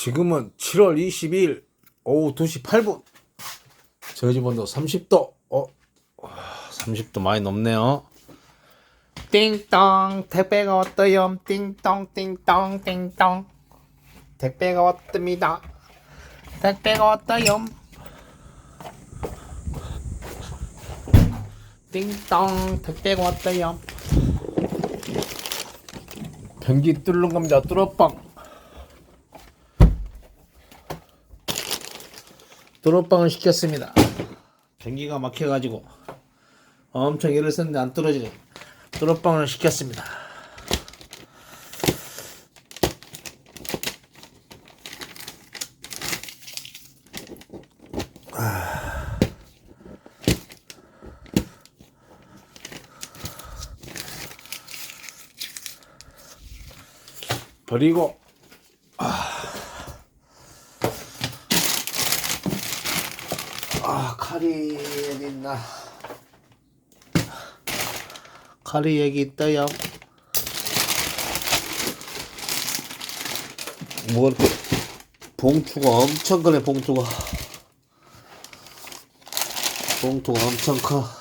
지금은 7월 22일 오후 2시 8분. 저희 집 온도 30도. 어, 와, 30도 많이 높네요. 띵동 택배가 왔어요. 띵동 띵동 띵동 택배가 왔답니다. 택배가 왔어요. 띵동 택배가 왔어요. 변기 뚫는 겁니다. 뚫어빵. 뚫어빵을 시켰습니다. 변기가 막혀가지고 엄청 일을 썼는데 안 떨어지네. 뚫어빵을 시켰습니다. 아. 버리고 아 칼이 여기 있나. 칼이 여기 있다요. 뭐 봉투가 엄청 크네 봉투가. 봉투가 엄청 커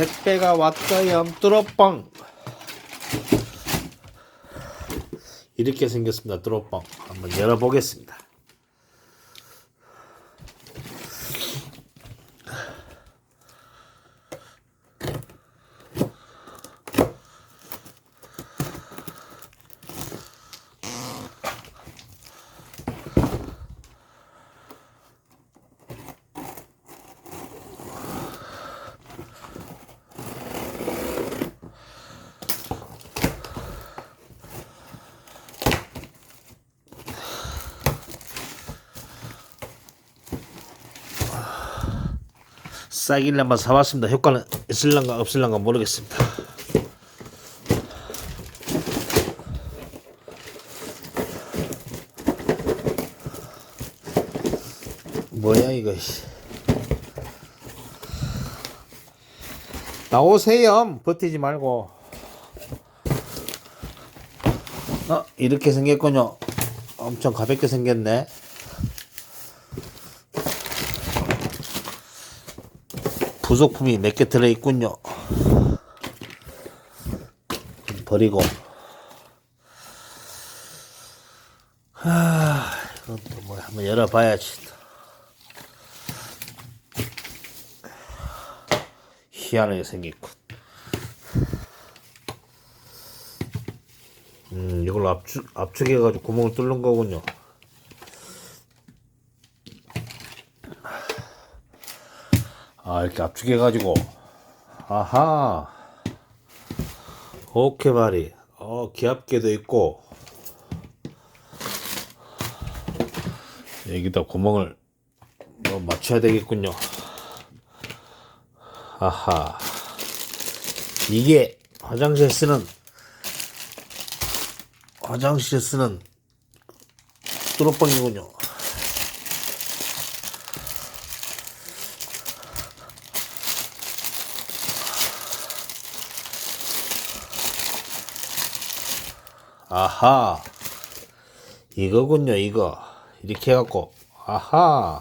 택배가 왔어요. 뚜러빵 이렇게 생겼습니다. 뚜러빵 한번 열어보겠습니다 싸길래 한번 사봤습니다. 효과는 있을란가 없을란가 모르겠습니다. 뭐야 이거 씨. 나오세요. 버티지 말고. 어 이렇게 생겼군요. 엄청 가볍게 생겼네 부속품이 몇 개 들어있군요. 버리고. 하 이건 또뭐 한번 열어봐야지. 희한하게 생겼군. 음 이걸 압축 압축해가지고 구멍을 뚫는 거군요 아 이렇게 압축해 가지고. 아하. 오케이 말이 어 기압계도 있고. 여기다 구멍을 뭐 맞춰야 되겠군요. 아하. 이게 화장실에 쓰는 화장실에 쓰는 뚜러뻥이군요 아하. 이거군요 이거. 이렇게 해갖고 아하.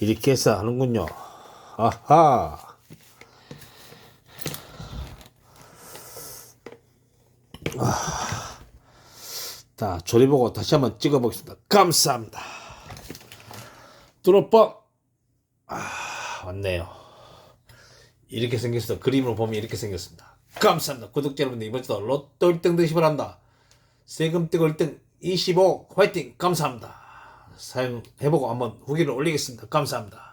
이렇게 해서 하는군요. 아하. 아. 자 조리보고 다시 한번 찍어보겠습니다. 감사합니다. 뚜러뻥 아 왔네요. 이렇게 생겼어. 그림으로 보면 이렇게 생겼습니다 감사합니다. 구독자 여러분들 이번 주도 로또 1등 되시 바랍니다. 세금 떼고 1등 25 화이팅! 감사합니다. 사용해보고 한번 후기를 올리겠습니다. 감사합니다